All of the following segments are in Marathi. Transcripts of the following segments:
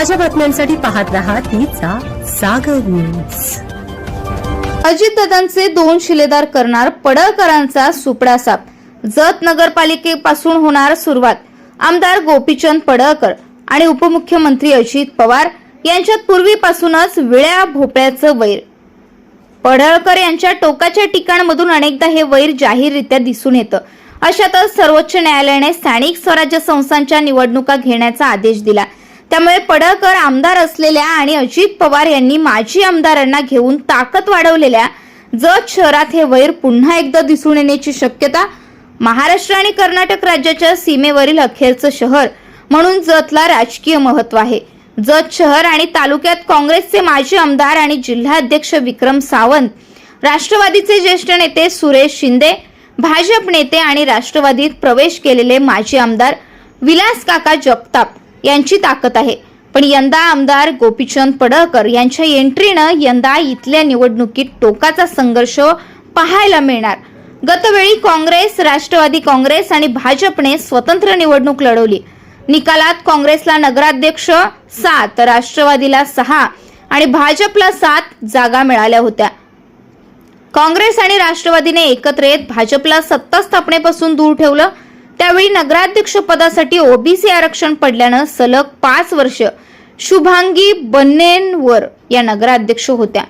ताज्या बातम्यांसाठी पाहत राहा तिचा सागर न्यूज अजितदादांचे दोन शिलेदार करणार पडळकरांचा सुपडा साप. जत नगरपालिकेपासून होणार सुरुवात. आमदार गोपीचंद पडळकर आणि उपमुख्यमंत्री अजित पवार यांच्यात पूर्वीपासूनच विळ्या भोपळ्याचं वैर. पडळकर यांच्या टोकाच्या ठिकाणमधून अनेकदा हे वैर जाहीररित्या दिसून येतं. अशातच सर्वोच्च न्यायालयाने स्थानिक स्वराज्य संस्थांच्या निवडणुका घेण्याचा आदेश दिला. त्यामुळे पडळकर आमदार असलेल्या आणि अजित पवार यांनी माजी आमदारांना घेऊन ताकद वाढवलेल्या जत शहरात हे वैर पुन्हा एकदा दिसून येण्याची शक्यता महाराष्ट्र आणि कर्नाटक राज्याच्या सीमेवरील अखेरचं शहर म्हणून जतला राजकीय महत्त्व आहे. जत शहर आणि तालुक्यात काँग्रेसचे माजी आमदार आणि जिल्हाध्यक्ष विक्रम सावंत राष्ट्रवादीचे ज्येष्ठ नेते सुरेश शिंदे भाजप नेते आणि राष्ट्रवादीत प्रवेश केलेले माजी आमदार विलास काका जगताप यांची ताकद आहे. पण यंदा आमदार गोपीचंद पडळकर यांच्या एंट्रीनं यंदा इथल्या निवडणुकीत टोकाचा संघर्ष पाहायला मिळणार. गतवेळी काँग्रेस राष्ट्रवादी काँग्रेस आणि भाजपने स्वतंत्र निवडणूक लढवली. निकालात काँग्रेसला नगराध्यक्ष सात राष्ट्रवादीला सहा आणि भाजपला सात जागा मिळाल्या होत्या. काँग्रेस आणि राष्ट्रवादीने एकत्र येत भाजपला सत्ता स्थापनेपासून दूर ठेवलं. त्यावेळी नगराध्यक्ष पदासाठी ओबीसी आरक्षण पडल्यानं सलग पाच वर्ष शुभांगी बन्नेनवर या नगराध्यक्ष होत्या.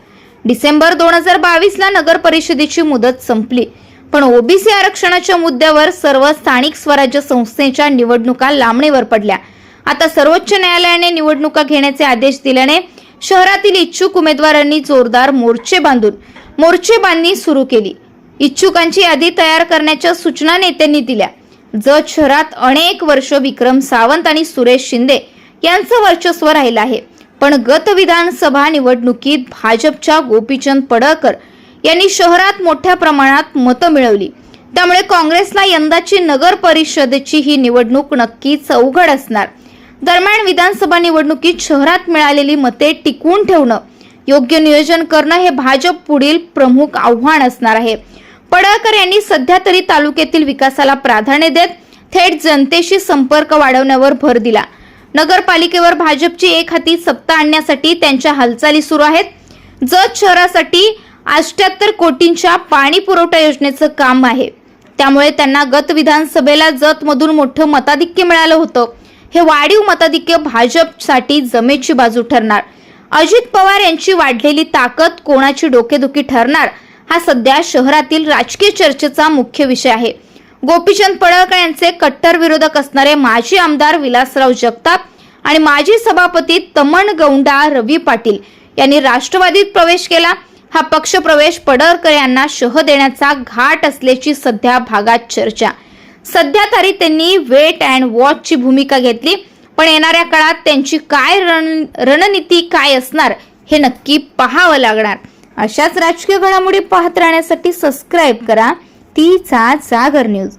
डिसेंबर दोन हजार बावीसला नगर परिषदेची मुदत संपली. पण ओबीसी आरक्षणाच्या मुद्द्यावर सर्व स्थानिक स्वराज्य संस्थेच्या निवडणुका लांबणीवर पडल्या. आता सर्वोच्च न्यायालयाने निवडणुका घेण्याचे आदेश दिल्याने शहरातील इच्छुक उमेदवारांनी जोरदार मोर्चे बांधून मोर्चेबांधणी सुरू केली. इच्छुकांची यादी तयार करण्याच्या सूचना नेत्यांनी दिल्या. जत शहरात अनेक वर्ष विक्रम सावंत आणि सुरेश शिंदे यांचं वर्चस्व राहिलं आहे. पण गत विधानसभा निवडणुकीत भाजपच्या गोपीचंद पडळकर यांनी शहरात मोठ्या प्रमाणात मतं मिळवली. त्यामुळे काँग्रेसला यंदाची नगर परिषदेची ही निवडणूक नक्कीच अवघड असणार. दरम्यान विधानसभा निवडणुकीत शहरात मिळालेली मते टिकवून ठेवणं योग्य नियोजन करणं हे भाजप पुढील प्रमुख आव्हान असणार आहे. पडळकर यांनी सध्या तरी तालुक्यातील विकासाला प्राधान्य देत थेट जनतेशी संपर्क वाढवण्यावर भर दिला. नगरपालिकेवर भाजपची एक हाती सत्ता आणण्यासाठी त्यांच्या हालचाली सुरू आहेत. जत शहरासाठी अष्ट्याहत्तर कोटींच्या पाणी पुरवठा योजनेचं काम आहे. त्यामुळे त्यांना गत विधानसभेला जतमधून मोठं मताधिक्य मिळालं होतं. हे वाढीव मताधिक्य भाजपसाठी जमेची बाजू ठरणार. अजित पवार यांची वाढलेली ताकद कोणाची डोकेदुखी ठरणार? हा सध्या शहरातील राजकीय चर्चेचा मुख्य विषय आहे. गोपीचंद पडळकर यांचे कट्टर विरोधक असणारे माजी आमदार विलासराव जगताप आणि माजी सभापती तमण गौंडा रवी पाटील यांनी राष्ट्रवादीत प्रवेश केला. हा पक्ष प्रवेश पडळकर यांना शह देण्याचा घाट असल्याची सध्या भागात चर्चा. सध्या तरी त्यांनी वेट अँड वॉचची भूमिका घेतली पण येणाऱ्या काळात त्यांची काय रण रणनीती काय असणार हे नक्की पाहावं लागणार. अशाच राजकीय घडामोडी पाहत राहण्यासाठी सबस्क्राईब करा. तीचा जागर न्यूज